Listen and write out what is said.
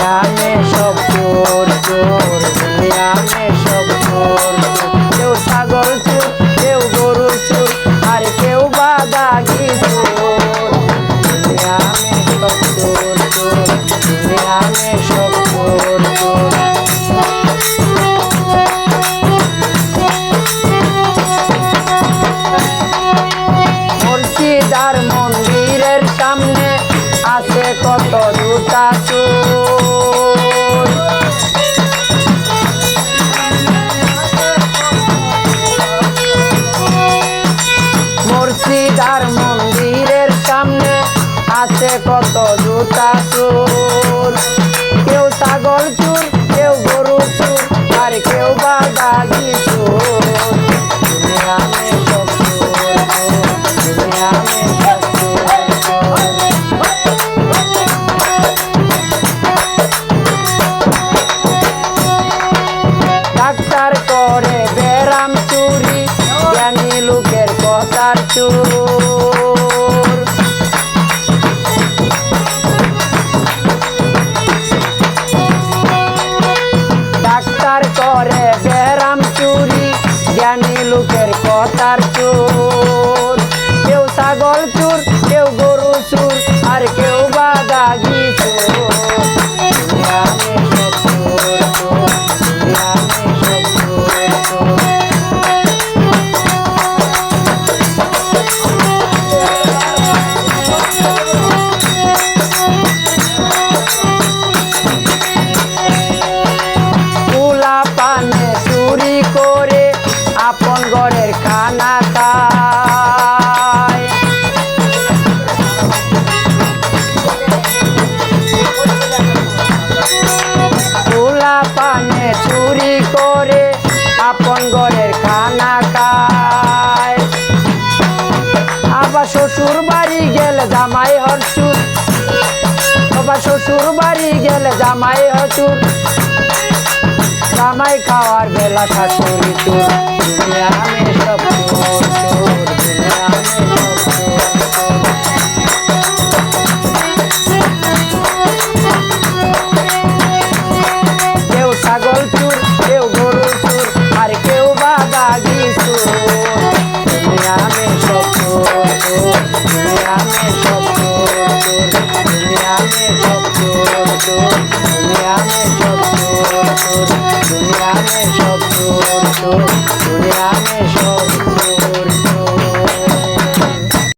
দুনিয়া মে সব চোর চোর দুনিয়া মে সব চোর। কেউ ছাগল চোর, কেউ গরু চোর, আর মন্দিরের সামনে আছে কত দুটা তার মন্দিরের সামনে আছে কত জুতা চোর কেউ ছাগল চুর কেউ গরু চুর আর কেউ বা দাগি চোর ডাক্তার করে বেরাম চুরি, জ্ঞানী লোকের কথার চুর লোকের কথার চোর। কেউ ছাগল চুর কেউ গরু চুর আর কেউ খায় আবার শ্বশুর বাড়ি গেলে জামাই হরচুর আবার শ্বশুর বাড়ি গেলে জামাই হচুর জামাই খাওয়ার বেলা শাশুড়ি চুর আমি में Oh